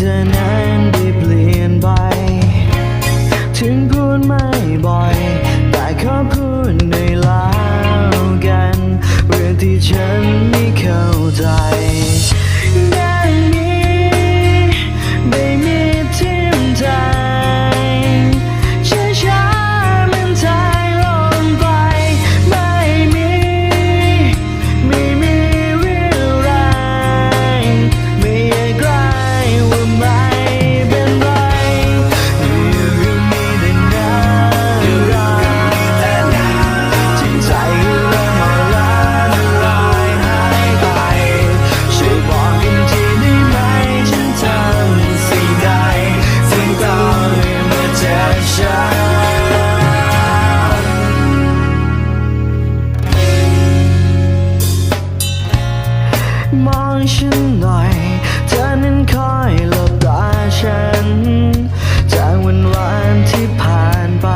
tonight เธอนั้นคอยลบตาฉัน จากวันวานที่ผ่านไป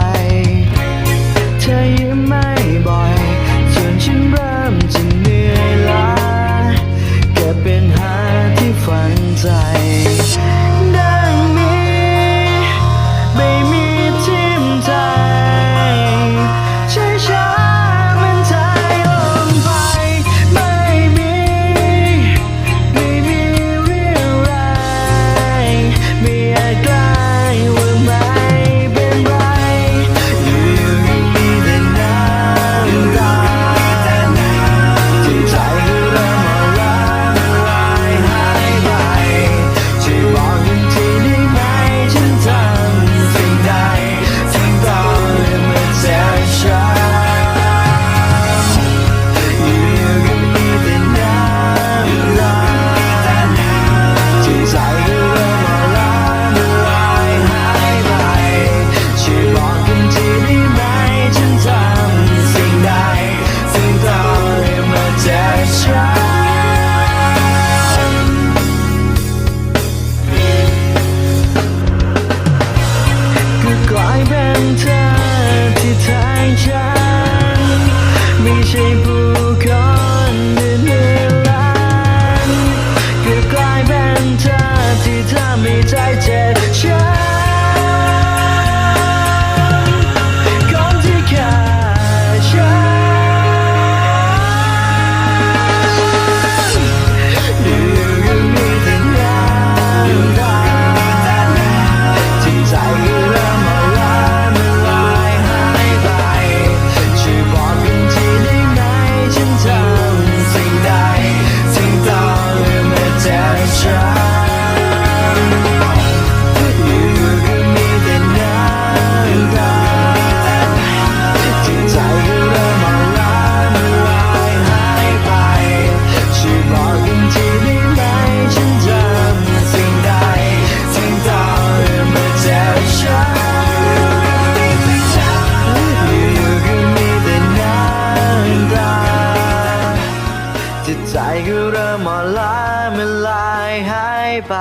จิตใจก็เริ่มอ่อนล้าเมื่อลายหายไป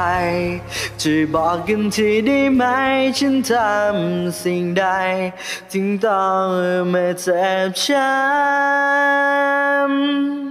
ช่วยบอกกันทีได้ไหม ฉันทำสิ่งใด ถึงต้องมาเจ็บช้ำ